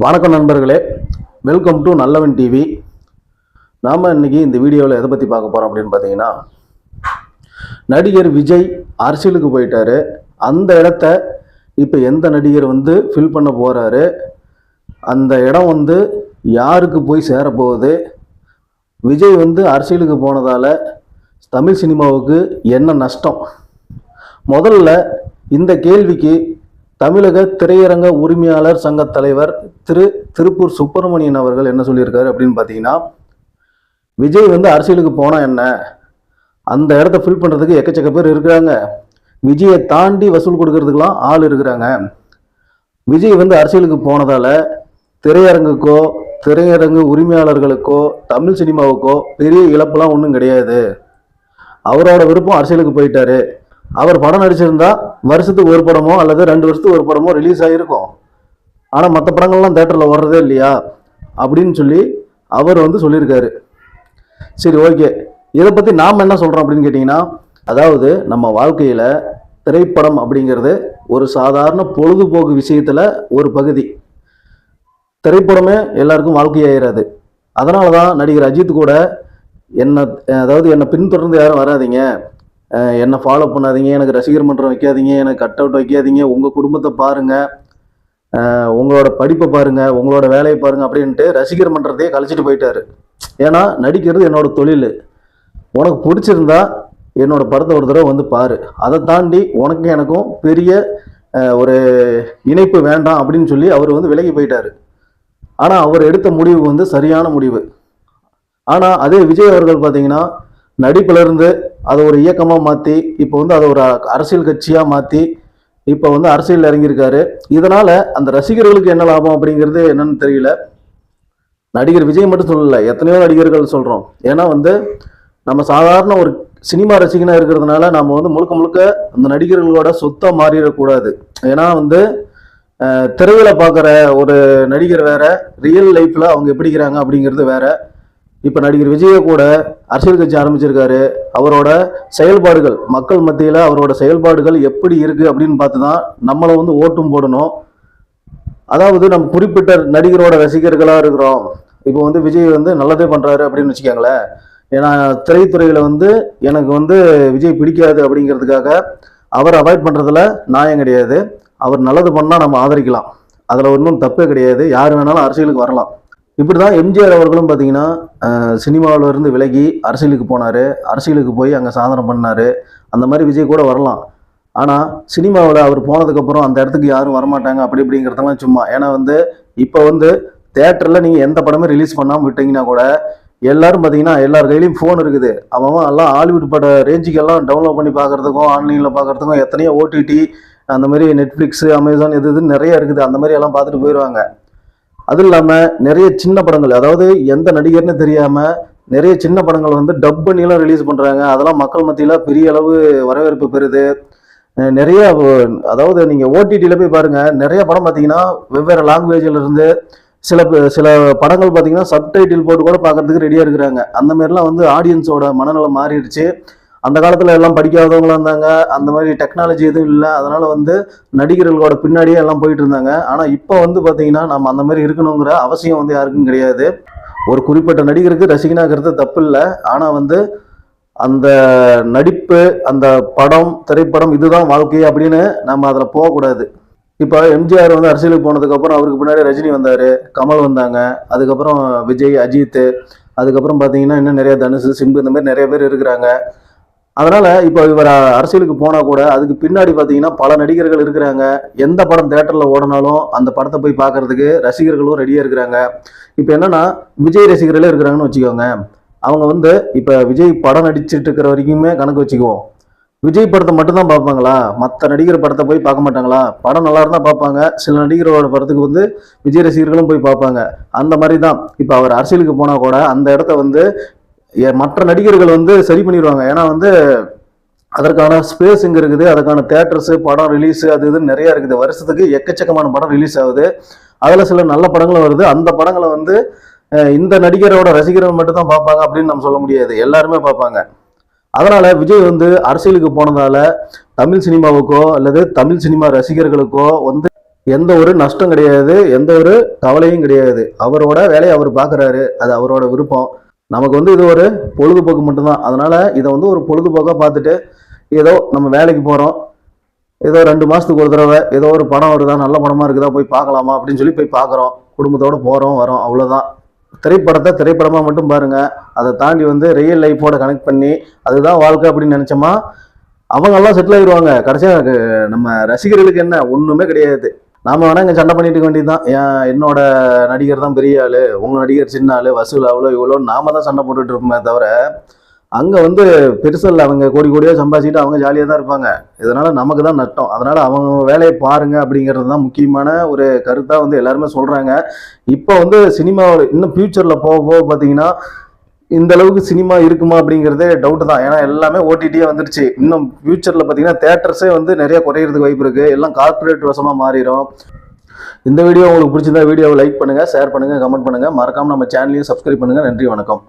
வணக்கம் நண்பர்களே. Welcome to நல்லவன் டிவி நாம் இன்னைக்கு இந்த வீடியோவில் எதை பற்றி பார்க்க போகிறோம் அப்படின்னு பார்த்தீங்கன்னா நடிகர் விஜய் அரசியலுக்கு போயிட்டாரு. அந்த இடத்த இப்போ எந்த நடிகர் வந்து ஃபில் பண்ண போகிறாரு அந்த இடம் வந்து யாருக்கு போய் சேரப்போகுது? விஜய் வந்து அரசியலுக்கு போனதால் தமிழ் சினிமாவுக்கு என்ன நஷ்டம்? முதல்ல இந்த கேள்விக்கு தமிழக திரையரங்க உரிமையாளர் சங்க தலைவர் திரு திருப்பூர் சுப்பிரமணியன் அவர்கள் என்ன சொல்லியிருக்காரு அப்படின்னு பார்த்தீங்கன்னா விஜய் வந்து அரசியலுக்கு போனால் என்ன? அந்த இடத்த ஃபில் பண்ணுறதுக்கு எக்கச்சக்க பேர் இருக்கிறாங்க. விஜயை தாண்டி வசூல் கொடுக்கறதுக்கெல்லாம் ஆள் இருக்கிறாங்க. விஜய் வந்து அரசியலுக்கு போனதால திரையரங்குக்கோ திரையரங்கு உரிமையாளர்களுக்கோ தமிழ் சினிமாவுக்கோ பெரிய இழப்புலாம் ஒன்றும் கிடையாது. அவரோட விருப்பம் அரசியலுக்கு போயிட்டாரு. அவர் படம் நடிச்சிருந்தா வருஷத்துக்கு ஒரு படமோ அல்லது ரெண்டு வருஷத்துக்கு ஒரு படமோ ரிலீஸ் ஆகிருக்கும் ஆனால் மற்ற படங்கள்லாம் தேட்டரில் வர்றதே இல்லையா? அப்படின்னு சொல்லி அவர் வந்து சொல்லியிருக்காரு. சரி ஓகே இதை பற்றி நாம் என்ன சொல்கிறோம் அப்படின்னு கேட்டிங்கன்னா அதாவது நம்ம வாழ்க்கையில் திரைப்படம் அப்படிங்கிறது ஒரு சாதாரண பொழுதுபோக்கு விஷயத்தில் ஒரு பகுதி. திரைப்படமே எல்லாருக்கும் வாழ்க்கையாயிராது அதனால தான் நடிகர் அஜித் கூட என்னை அதாவது என்னை பின்தொடர்ந்து யாரும் வராதீங்க. என்னை ஃபாலோ பண்ணாதீங்க எனக்கு ரசிகர் மன்றம் வைக்காதீங்க எனக்கு கட் அவுட் வைக்காதீங்க உங்கள் குடும்பத்தை பாருங்கள் உங்களோட படிப்பை பாருங்கள் உங்களோட வேலையை பாருங்கள் அப்படின்ட்டு ரசிகர் மன்றத்தையே கழிச்சிட்டு போயிட்டாரு. ஏன்னா நடிக்கிறது என்னோட தொழில். உனக்கு பிடிச்சிருந்தா என்னோட படத்தை ஒரு தடவை வந்து பாரு. அதை தாண்டி உனக்கும் எனக்கும் பெரிய ஒரு இணைப்பு வேண்டாம் அப்படின்னு சொல்லி அவர் வந்து விலகி போயிட்டார். ஆனால் அவர் எடுத்த முடிவு வந்து சரியான முடிவு. ஆனால் அதே விஜய் அவர்கள் பார்த்தீங்கன்னா நடிப்புலேருந்து அதை ஒரு இயக்கமாக மாற்றி இப்போ வந்து அதை ஒரு அரசியல் கட்சியாக மாற்றி இப்போ வந்து அரசியல் இறங்கியிருக்காரு. இதனால் அந்த ரசிகர்களுக்கு என்ன லாபம் அப்படிங்கிறது என்னன்னு தெரியல. நடிகர் விஜய் மட்டும் சொல்லலை எத்தனையோ நடிகர்கள் சொல்கிறோம் ஏன்னா வந்து நம்ம சாதாரண ஒரு சினிமா ரசிகனாக இருக்கிறதுனால நம்ம வந்து முழுக்க முழுக்க அந்த நடிகர்களோட சொத்தாக மாறிடக்கூடாது. ஏன்னா வந்து அஹ், திரையில பார்க்குற ஒரு நடிகர் வேற ரியல் லைஃப்பில் அவங்க எப்படிக்கிறாங்க அப்படிங்கிறது வேற. இப்போ நடிகர் விஜய கூட அரசியல் கட்சி ஆரம்பிச்சிருக்காரு. அவரோட செயல்பாடுகள் மக்கள் மத்தியில் அவரோட செயல்பாடுகள் எப்படி இருக்கு அப்படின்னு பார்த்து தான் நம்மளை வந்து ஓட்டும் போடணும். அதாவது நம்ம குறிப்பிட்ட நடிகரோட ரசிகர்களாக இருக்கிறோம். இப்போ வந்து விஜய் வந்து நல்லதே பண்ணுறாரு அப்படின்னு வச்சுக்கோங்களேன். ஏன்னா திரைத்துறையில் வந்து எனக்கு வந்து விஜய் பிடிக்காது அப்படிங்கிறதுக்காக அவர் அவாய்ட் பண்ணுறதுல நியாயம் கிடையாது. அவர் நல்லது பண்ணால் நம்ம ஆதரிக்கலாம். அதில் ஒன்றும் தப்பே கிடையாது. யார் வேணாலும் அரசியலுக்கு வரலாம். இப்படி தான் எம்ஜிஆர் அவர்களும் பார்த்தீங்கன்னா சினிமாவில் இருந்து விலகி அரசியலுக்கு போனார். அரசியலுக்கு போய் அங்கே சாதனை பண்ணார். அந்த மாதிரி விஜய் கூட வரலாம். ஆனால் சினிமாவில் அவர் போனதுக்கப்புறம் அந்த இடத்துக்கு யாரும் வரமாட்டாங்க அப்படி இப்படிங்கிறதெல்லாம் சும்மா. ஏன்னா வந்து இப்போ வந்து தேட்டரில் நீங்கள் எந்த படமே ரிலீஸ் பண்ணாமல் விட்டீங்கன்னா கூட எல்லாரும் பார்த்தீங்கன்னா எல்லார் கையிலையும் ஃபோன் இருக்குது. அவன் எல்லாம் ஹாலிவுட் பட ரேஞ்சுக்கெல்லாம் டவுன்லோட் பண்ணி பார்க்கறதுக்கும் ஆன்லைனில் பார்க்குறதுக்கும் எத்தனையோ ஓடிடி அந்த மாதிரி நெட்ஃப்ளிக்ஸு அமேசான் இது இது நிறைய இருக்குது. அந்த மாதிரி எல்லாம் பார்த்துட்டு போயிடுவாங்க அதுவும் இல்லாமல் நிறைய சின்ன படங்கள் அதாவது எந்த நடிகர்னு தெரியாமல் நிறைய சின்ன படங்கள் வந்து டப் பண்ணிலாம் ரிலீஸ் பண்ணுறாங்க அதெல்லாம் மக்கள் மத்தியில் பெரிய அளவு வரவேற்பு பெறுது. நிறைய அதாவது நீங்கள் ஓடிடியில் போய் பாருங்கள் நிறைய படம் பார்த்தீங்கன்னா வெவ்வேறு லாங்குவேஜில் இருந்து சில சில படங்கள் பார்த்தீங்கன்னா சப்டைட்டில் போட்டு கூட பார்க்கறதுக்கு ரெடியாக இருக்கிறாங்க. அந்த மாதிரிலாம் வந்து ஆடியன்ஸோட மனநலம் மாறிடுச்சு. அந்த காலத்தில் எல்லாம் படிக்காதவங்களாக இருந்தாங்க. அந்த மாதிரி டெக்னாலஜி எதுவும் இல்லை. அதனால் வந்து நடிகர்களோட பின்னாடியே எல்லாம் போயிட்டு இருந்தாங்க. ஆனால் இப்போ வந்து பார்த்தீங்கன்னா நம்ம அந்த மாதிரி இருக்கணுங்கிற அவசியம் வந்து யாருக்கும் கிடையாது. ஒரு குறிப்பிட்ட நடிகருக்கு ரசிகனாகிறது தப்பு இல்லை ஆனால் வந்து அந்த நடிப்பு அந்த படம் திரைப்படம் இதுதான் வாழ்க்கை அப்படின்னு நம்ம அதில் போகக்கூடாது. இப்போ எம்ஜிஆர் வந்து அரசியலுக்கு போனதுக்கப்புறம் அவருக்கு பின்னாடி ரஜினி வந்தார் கமல் வந்தாங்க. அதுக்கப்புறம் விஜய் அஜித் அதுக்கப்புறம் பார்த்தீங்கன்னா இன்னும் நிறைய தனுஷ் சிம்பு இந்த மாதிரி நிறைய பேர் இருக்கிறாங்க. அதனால் இப்போ இவர் அரசியலுக்கு போனால் கூட அதுக்கு பின்னாடி பார்த்தீங்கன்னா பல நடிகர்கள் இருக்கிறாங்க. எந்த படம் தேட்டரில் ஓடினாலும் அந்த படத்தை போய் பார்க்கறதுக்கு ரசிகர்களும் ரெடியாக இருக்கிறாங்க. இப்போ என்னன்னா விஜய் ரசிகர்களே இருக்கிறாங்கன்னு வச்சுக்கோங்க. அவங்க வந்து இப்போ விஜய் படம் நடிச்சிட்டு இருக்கிற வரைக்குமே கணக்கு வச்சுக்குவோம். விஜய் படத்தை மட்டும்தான் பார்ப்பாங்களா? மற்ற நடிகர் படத்தை போய் பார்க்க மாட்டாங்களா? படம் நல்லா இருந்தால் பார்ப்பாங்க. சில நடிகரோட படத்துக்கு வந்து விஜய் ரசிகர்களும் போய் பார்ப்பாங்க. அந்த மாதிரி தான் இப்போ அவர் அரசியலுக்கு போனால் கூட அந்த இடத்த வந்து மற்ற நடிகர்கள் வந்து சரி பண்ணிடுவாங்க. ஏன்னா வந்து அதற்கான ஸ்பேஸ் இங்கே இருக்குது? அதற்கான தேட்டர்ஸு படம் ரிலீஸு அது இது நிறைய இருக்குது. வருஷத்துக்கு எக்கச்சக்கமான படம் ரிலீஸ் ஆகுது. அதில் சில நல்ல படங்களும் வருது. அந்த படங்களை வந்து இந்த நடிகரோட ரசிகர்கள் மட்டும் தான் பார்ப்பாங்க அப்படின்னு நம்ம சொல்ல முடியாது. எல்லாருமே பார்ப்பாங்க. அதனால விஜய் வந்து அரசியலுக்கு போனதால தமிழ் சினிமாவுக்கோ அல்லது தமிழ் சினிமா ரசிகர்களுக்கோ வந்து எந்த ஒரு நஷ்டம் கிடையாது. எந்த ஒரு கவலையும் கிடையாது. அவரோட வேலையை அவர் பார்க்குறாரு. அது அவரோட விருப்பம். நமக்கு வந்து இது ஒரு பொழுதுபோக்கு மட்டும்தான். அதனால் இதை வந்து ஒரு பொழுதுபோக்காக பார்த்துட்டு ஏதோ நம்ம வேலைக்கு போகிறோம் ஏதோ ரெண்டு மாதத்துக்கு ஒரு தடவை ஏதோ ஒரு படம் வருதா நல்ல படமாக இருக்குதா போய் பார்க்கலாமா அப்படின்னு சொல்லி போய் பார்க்குறோம். குடும்பத்தோடு போகிறோம் வரோம் அவ்வளோதான் திரைப்படத்தை திரைப்படமாக மட்டும் பாருங்க. அதை தாண்டி வந்து ரியல் லைஃபோட கனெக்ட் பண்ணி அதுதான் வாழ்க்கை அப்படின்னு நினச்சோமா? அவங்கெல்லாம் செட்டில் ஆகிடுவாங்க கடைசியாக நம்ம ரசிகர்களுக்கு என்ன? ஒன்றுமே கிடையாது. நாம வேணா இங்கே சண்டை பண்ணிட்டு இருக்க வேண்டியதுதான். ஏன் என்னோட நடிகர் தான் பெரிய ஆளு. உங்க நடிகர் சின்ன ஆளு. வசூல் அவ்வளோ இவ்வளோ நாம தான் சண்டை போட்டுட்டு இருப்போமே தவிர அங்கே வந்து பெருசில் அவங்க கோடி கோடியாக சம்பாதிச்சுட்டு அவங்க ஜாலியாக தான் இருப்பாங்க. இதனால நமக்கு தான் நட்டம். அதனால அவங்க வேலையை பாருங்க அப்படிங்கிறது தான் முக்கியமான ஒரு கருத்தாக வந்து எல்லாருமே சொல்கிறாங்க இப்போ வந்து சினிமாவில் இன்னும் ஃபியூச்சரில் போக போக பார்த்தீங்கன்னா இந்த அளவுக்கு சினிமா இருக்குமா அப்படிங்கிறதே டவுட் தான். ஏன்னா எல்லாமே ஓடிடியே வந்துருச்சு. இன்னும் ஃபியூச்சரில் பார்த்தீங்கன்னா தேட்டர்ஸே வந்து நிறைய குறையிறதுக்கு வாய்ப்பு இருக்குது எல்லாம் கார்பரேட் வசமாக மாறிடும் இந்த வீடியோ உங்களுக்கு பிடிச்சிருந்தா வீடியோவை லைக் பண்ணுங்க ஷேர் பண்ணுங்கள் கமெண்ட் பண்ணுங்கள் மறக்காமல் நம்ம சேனலையும் சப்ஸ்கிரைப் பண்ணுங்கள் நன்றி வணக்கம்.